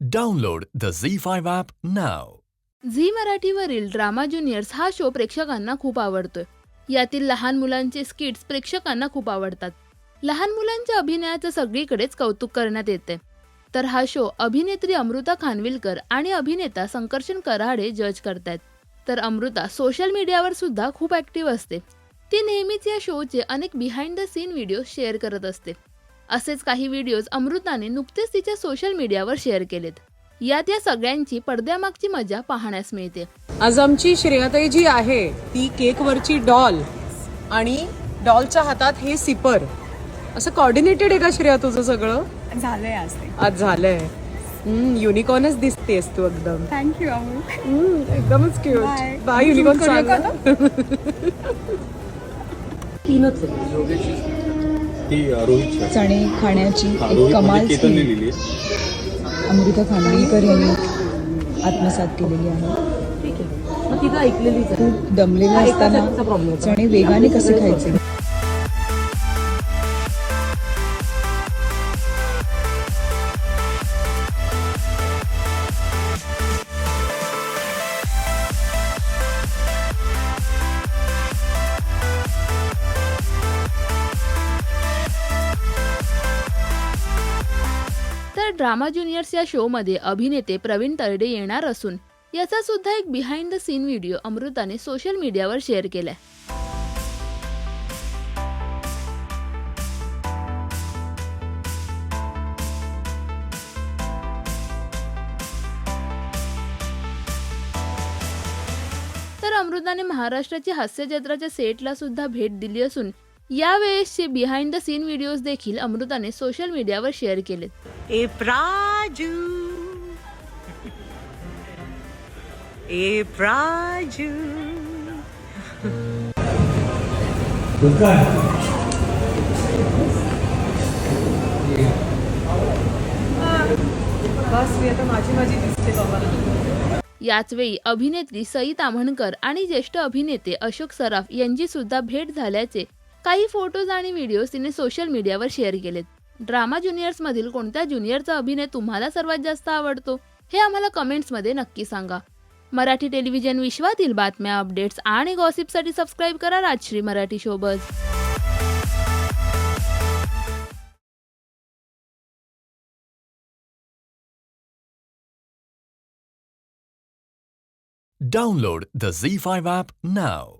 Download the Zee Z5 app नाव Zee मराठीवरील drama juniors हा शो प्रेक्षकांना खूप आवडतोय. यातील लहान मुलांचे स्किट्स प्रेक्षकांना खूप आवडतात. लहान मुलांच्या अभिनयाचं सगळीकडेच कौतुक करण्यात येते. तर हा शो अभिनेत्री अमृता खानविलकर आणि अभिनेता संकर्षण कराडे जज करतायत. तर अमृता सोशल मीडियावर सुद्धा खूप ऍक्टिव्ह असते. ती नेहमीच या शोचे अनेक behind the scene video share करत असते. असेच काही व्हिडिओज अमृताने नुकतेच तिच्या सोशल मीडियावर शेअर केलेत. यात या सगळ्यांची पडद्यामागची मजा पाहण्यास मिळते. आज आमची श्रेयाताई जी आहे ती केकवरची डॉल आणि डॉलच्या हातात हे सिपर असं कॉर्डिनेटेड आहे का श्रेया तुझं सगळं? झालंय आज ते. आज झालंय. युनिकॉर्नच दिसतेस तू एकदम. थँक्यू एकदमच क्यूट. बाय युनिकॉर्न तीनच आहे. ती आहे. चणे खाण्याची एक रोहित कमाल लिहिली. अमृता खानविलकर यांनी आत्मसात केलेली आहे मग तिथं ऐकलेलीच आहे. खूप दमलेला असताना. चणे वेगाने कसे खायचे तर ड्रामा ज्युनियर्स या शोमध्ये अभिनेते प्रवीण तरडे येणार असून याचा सुद्धा एक बिहाइंड द सीन व्हिडिओ अमृताने सोशल मीडियावर शेअर केलाय. तर अमृताने महाराष्ट्राची हास्यचित्राच्या सेटला सुद्धा भेट दिली असून यावेळेसचे बिहाइंड द सीन व्हिडिओज देखील अमृताने सोशल मीडियावर शेअर केलेत. ए प्राजू. ए प्राजू. बस मी आता माझी माझी दिसते बाबा याचवेळी अभिनेत्री सई ताम्हणकर आणि ज्येष्ठ अभिनेते अशोक सराफ यांची सुद्धा भेट झाल्याचे काही फोटोज आणि व्हिडिओज तिने सोशल मीडियावर शेअर केलेत. ड्रामा ज्युनियर्समधील कोणत्या ज्युनियरचा अभिनय तुम्हाला सर्वात जास्त आवडतो हे आम्हाला कमेंट्समध्ये नक्की सांगा. मराठी टेलिव्हिजन विश्वातील बातम्या अपडेट्स आणि गॉसिपसाठी सबस्क्राईब करा Rajshri Marathi showbiz. Download the Z5 app now.